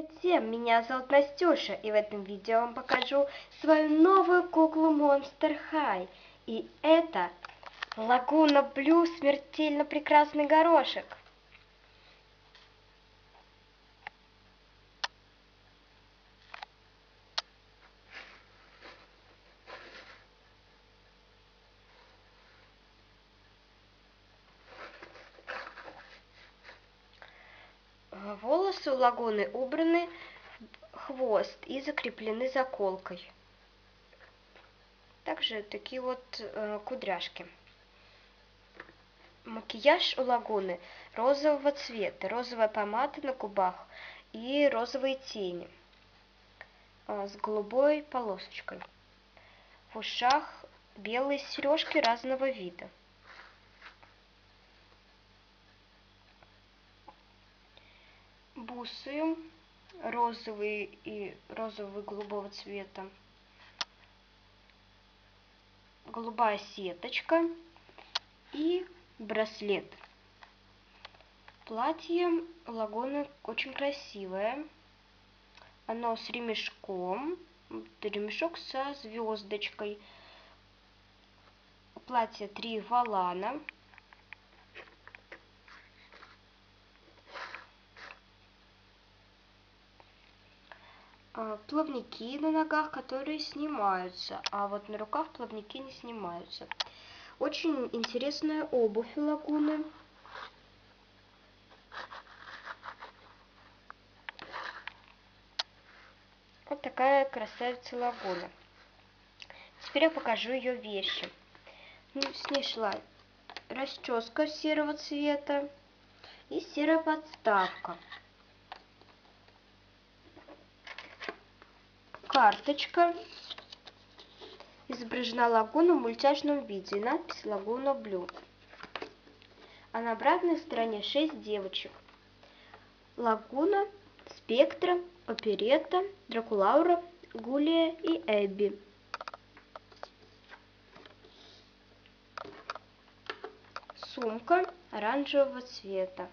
Привет всем, меня зовут Настюша, и в этом видео я вам покажу свою новую куклу Monster High. И это Лагуна Блю смертельно прекрасный горошек. У лагуны убраны хвост и закреплены заколкой. Также такие вот э, кудряшки. Макияж у лагуны розового цвета, розовая помада на губах и розовые тени э, с голубой полосочкой. В ушах белые сережки разного вида. Бусы розовые и розового голубого цвета, голубая сеточка и браслет. Платье лагоны очень красивое. Оно с ремешком, ремешок со звездочкой. Платье три валана. Плавники на ногах, которые снимаются, а вот на руках плавники не снимаются. Очень интересная обувь лагуны. Вот такая красавица лагуна. Теперь я покажу ее вещи. Ну, с ней шла расческа серого цвета и серая подставка. Карточка. Изображена лагуна в мультяшном виде и надпись «Лагуна Блю». А на обратной стороне шесть девочек. Лагуна, Спектра, Оперетта, Дракулаура, Гулия и Эбби. Сумка оранжевого цвета.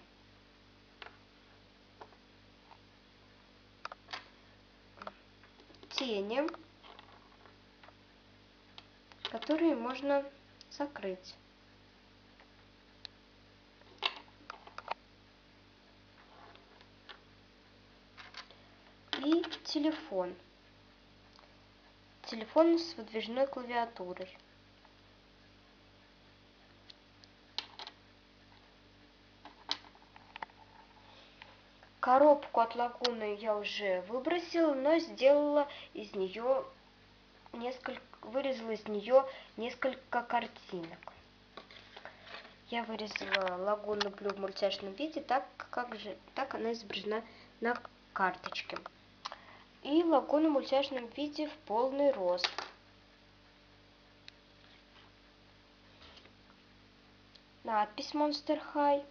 Тени, которые можно закрыть. И телефон. Телефон с выдвижной клавиатурой. Коробку от лагуны я уже выбросила, но сделала из нее несколько, вырезала из нее несколько картинок. Я вырезала лагуну Блю в мультяшном виде, так, как же, так она изображена на карточке. И лагуну в мультяшном виде в полный рост. Надпись Monster High.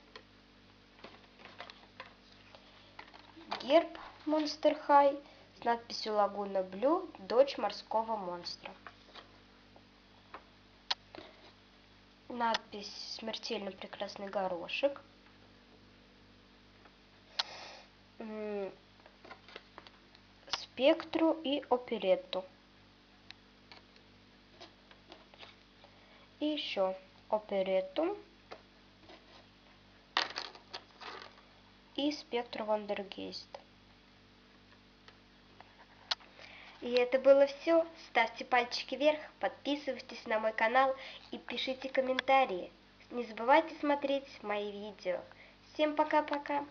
Герб Monster High с надписью Лагуна Блю, дочь морского монстра. Надпись «Смертельно прекрасный горошек». Спектру и оперетту. И еще оперетту и спектр Вандергейст. И это было все. Ставьте пальчики вверх, подписывайтесь на мой канал и пишите комментарии. Не забывайте смотреть мои видео. Всем пока-пока.